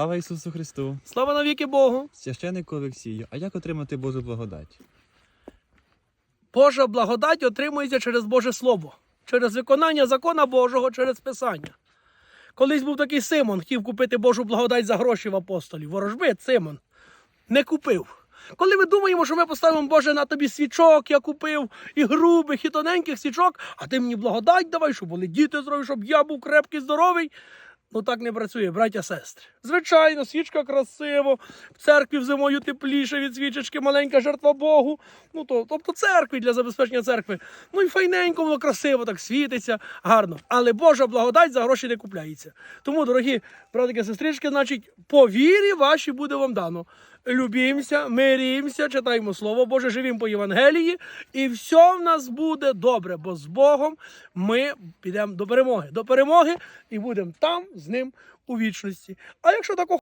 Слава Ісусу Христу! Слава навіки Богу! Священнику Олексію, а як отримати Божу благодать? Божа благодать отримується через Боже Слово, через виконання закона Божого, через Писання. Колись був такий Симон, хотів купити Божу благодать за гроші в апостолів. Ворожбит Симон не купив. Коли ми думаємо, що ми поставимо Боже на тобі свічок, я купив і грубих, і тоненьких свічок, а ти мені благодать давай, щоб були діти здорові, щоб я був крепкий, здоровий. Ну так не працює, браття сестри. Звичайно, свічка красиво, в церкві зимою тепліше від свічечки, маленька жертва Богу. Ну то, тобто церкві для забезпечення церкви. Ну і файненько, воно красиво, так світиться, гарно. Але Божа благодать за гроші не купляється. Тому, дорогі братики, сестрички, значить, по вірі вашій буде вам дано. Любімося, мирімося, читаємо Слово Боже, живімо по Євангелії, і все в нас буде добре, бо з Богом ми підемо до перемоги. До перемоги і будемо там з ним у вічності. А якщо такого